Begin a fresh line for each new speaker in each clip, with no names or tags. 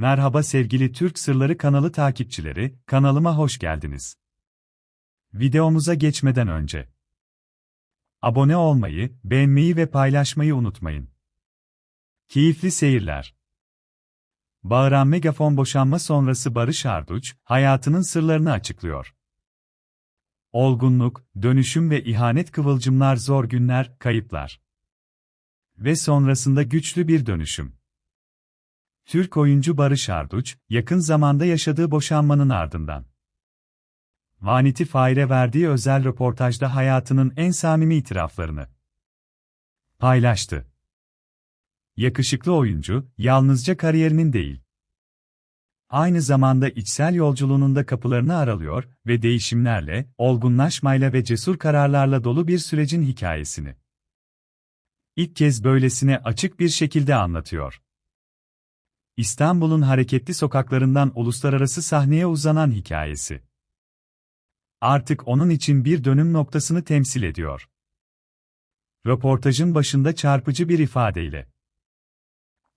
Merhaba sevgili Türk Sırları kanalı takipçileri, kanalıma hoş geldiniz. Videomuza geçmeden önce abone olmayı, beğenmeyi ve paylaşmayı unutmayın. Keyifli seyirler. Bağıran Megafon boşanma sonrası Barış Arduç, hayatının sırlarını açıklıyor. Olgunluk, dönüşüm ve ihanet kıvılcımlar zor günler, kayıplar. Ve sonrasında güçlü bir dönüşüm. Türk oyuncu Barış Arduç, yakın zamanda yaşadığı boşanmanın ardından. Vanity Fair'e verdiği özel röportajda hayatının en samimi itiraflarını paylaştı. Yakışıklı oyuncu, yalnızca kariyerinin değil, aynı zamanda içsel yolculuğunun da kapılarını aralıyor ve değişimlerle, olgunlaşmayla ve cesur kararlarla dolu bir sürecin hikayesini ilk kez böylesine açık bir şekilde anlatıyor. İstanbul'un hareketli sokaklarından uluslararası sahneye uzanan hikayesi. Artık onun için bir dönüm noktasını temsil ediyor. Röportajın başında çarpıcı bir ifadeyle.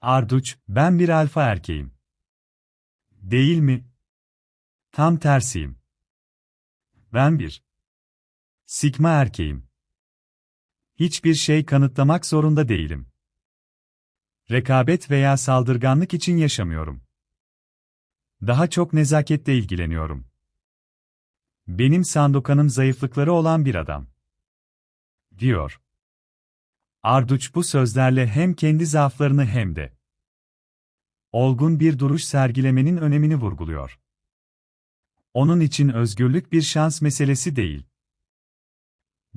Arduç, ben bir alfa erkeğim. Değil mi? Tam tersiyim. Ben bir sigma erkeğim. Hiçbir şey kanıtlamak zorunda değilim. Rekabet veya saldırganlık için yaşamıyorum. Daha çok nezaketle ilgileniyorum. Benim Sandokan'ım zayıflıkları olan bir adam. Diyor. Arduç bu sözlerle hem kendi zaaflarını hem de olgun bir duruş sergilemenin önemini vurguluyor. Onun için özgürlük bir şans meselesi değil.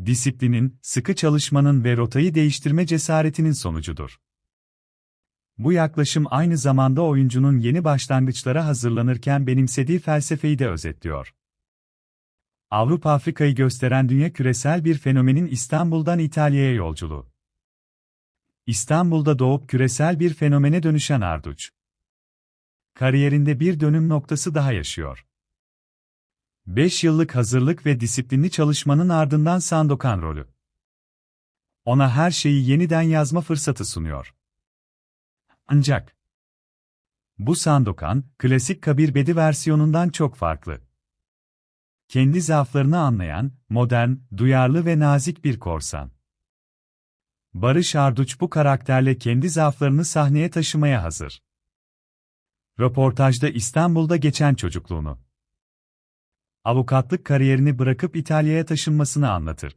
Disiplinin, sıkı çalışmanın ve rotayı değiştirme cesaretinin sonucudur. Bu yaklaşım aynı zamanda oyuncunun yeni başlangıçlara hazırlanırken benimsediği felsefeyi de özetliyor. Avrupa-Afrika'yı gösteren dünya küresel bir fenomenin İstanbul'dan İtalya'ya yolculuğu. İstanbul'da doğup küresel bir fenomene dönüşen Arduç. Kariyerinde bir dönüm noktası daha yaşıyor. 5 yıllık hazırlık ve disiplinli çalışmanın ardından Sandokan rolü. Ona her şeyi yeniden yazma fırsatı sunuyor. Ancak bu Sandokan, klasik Kabir Bedi versiyonundan çok farklı. Kendi zaaflarını anlayan, modern, duyarlı ve nazik bir korsan. Barış Arduç bu karakterle kendi zaaflarını sahneye taşımaya hazır. Röportajda İstanbul'da geçen çocukluğunu, avukatlık kariyerini bırakıp İtalya'ya taşınmasını anlatır.